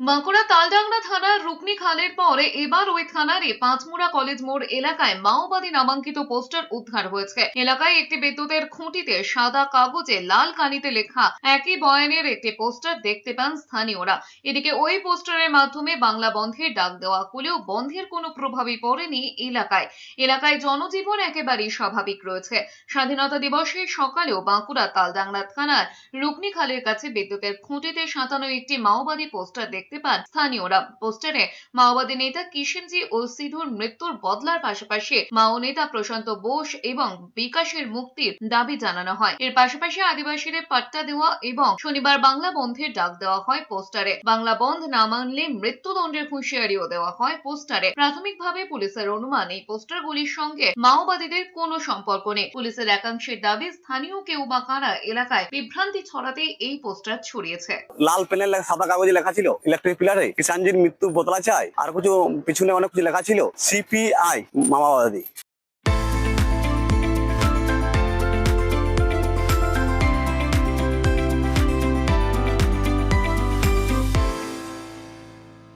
বাঁকুড়া তালডাংরা থানার রুকনি খালের পরে এবার ওই থানারই পাঁচমুড়া কলেজ মোড় এলাকায় মাওবাদী নামাঙ্কিত পোস্টার উদ্ধার হয়েছে। এলাকায় একটি বিদ্যুতের খুঁটিতে সাদা কাগজে লাল কালিতে লেখা একই বয়ানের একটি পোস্টার দেখতে পান স্থানীয়রা। এদিকে ওই পোস্টারের মাধ্যমে বাংলা বন্ধের ডাক দেওয়া হলেও বন্ধের কোনো প্রভাবই পড়েনি এলাকায়। এলাকায় জনজীবন একেবারেই স্বাভাবিক রয়েছে। স্বাধীনতা দিবসে সকালেও বাঁকুড়া তালডাংরা থানার রুকনি খালের কাছে বিদ্যুতের খুঁটিতে সাঁতানো একটি মাওবাদী পোস্টার দেখতে পান স্থানীয়রা। পোস্টারে মাওবাদী নেতা কিষেনজি ও সিধুর মৃত্যুর বদলার পাশাপাশি মাও নেতা প্রশান্ত বোস এবং বিকাশের মুক্তির দাবি জানানো হয়। এর পাশাপাশি আদিবাসীদের পাট্টা দেওয়া এবং শনিবার বাংলা বন্ধের ডাক দেওয়া হয় পোস্টারে। বাংলা বন্ধ না মানলে মৃত্যুদণ্ডের হুঁশিয়ারিও দেওয়া হয় পোস্টারে। প্রাথমিকভাবে পুলিশের অনুমান, এই পোস্টারগুলির সঙ্গে মাওবাদীদের কোনো সম্পর্ক নেই। পুলিশের একাংশের দাবি, স্থানীয় কেউ বা কারা এলাকায় বিভ্রান্তি ছড়াতে এই পোস্টার ছড়িয়েছে। লাল পেনের সাদা কাগজে লেখা ছিল। ইলেকট্রিক পিলারে কিষানজির মৃত্যু বদলা চায়। আর কিছু, পিছনে অনেক কিছু লেখা ছিল সিপিআই মামাবাদী